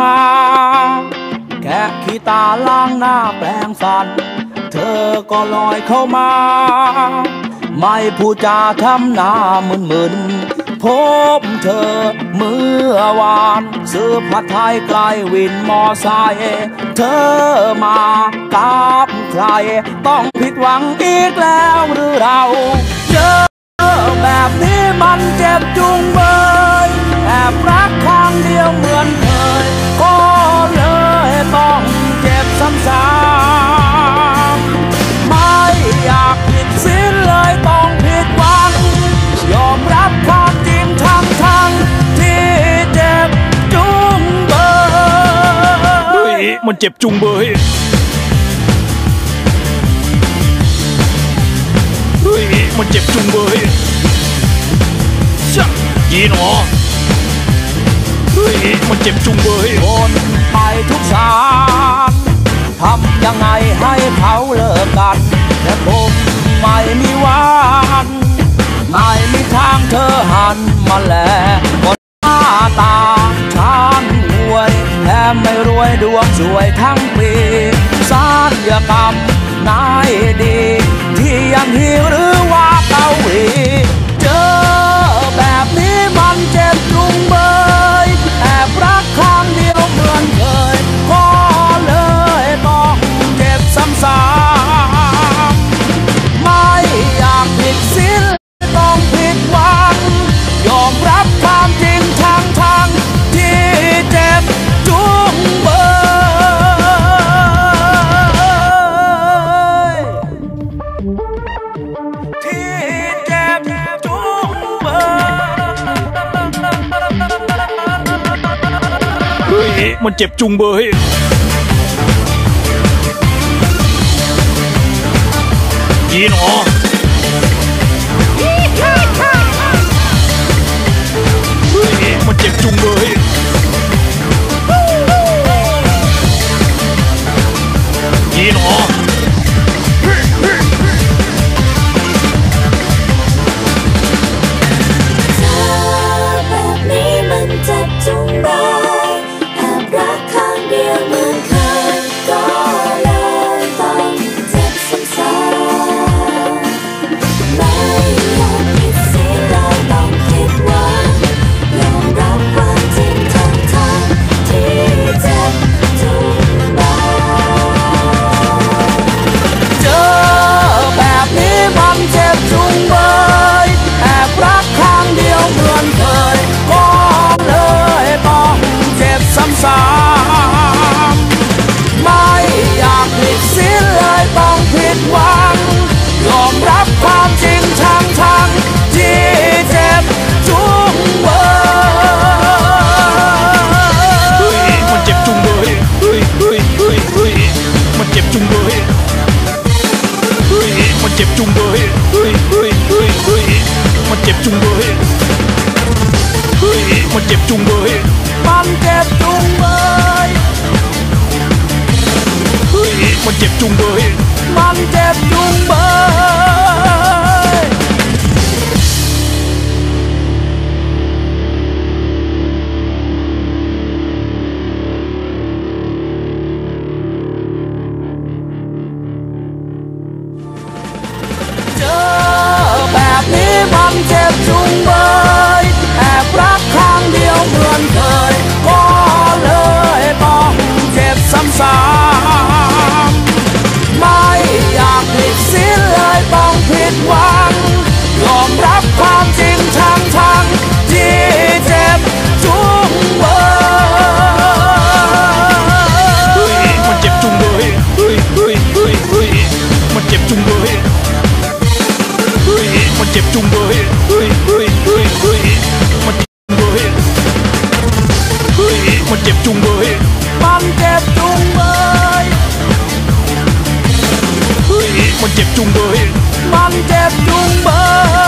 มาแค่ขี้ตาล้างหน้าแปลงฟัน เธอก็ลอยเข้ามา ไม่พูดจาทำหน้ามึนมึนพบเธอเมื่อวานซื้อผัดไทยไกลวินมอไซค์เธอมากับใคร ต้องผิดหวังอีกแล้วหรือเราเจอแบบนี้มันเจ็บจุงเบยแอบรักข้างเดียว มันเจ็บจุงเบยเฮ้ยมันเจ็บจุงเบยช่างยีหนอเฮ้ยมันเจ็บจุงเบยโอนไปทุกสารทำยังไงให้เขาเลิกกันแต่ผมไม่มีวันา มันเจ็บจุงเบยยีหนอเฮ้ยมันเจ็บจุงเบยยี เบยเฮ้ยมันเจ็บจุงเบยมันเจ็บจุงเบยเฮ้ยมันเจ็บจุงเบยมันเจ็บจุงเบย มันเจ็บจุงเบยมันเจ็บจุงเบยมันเจ็บจุงเบยมันเจ็บจุงเบย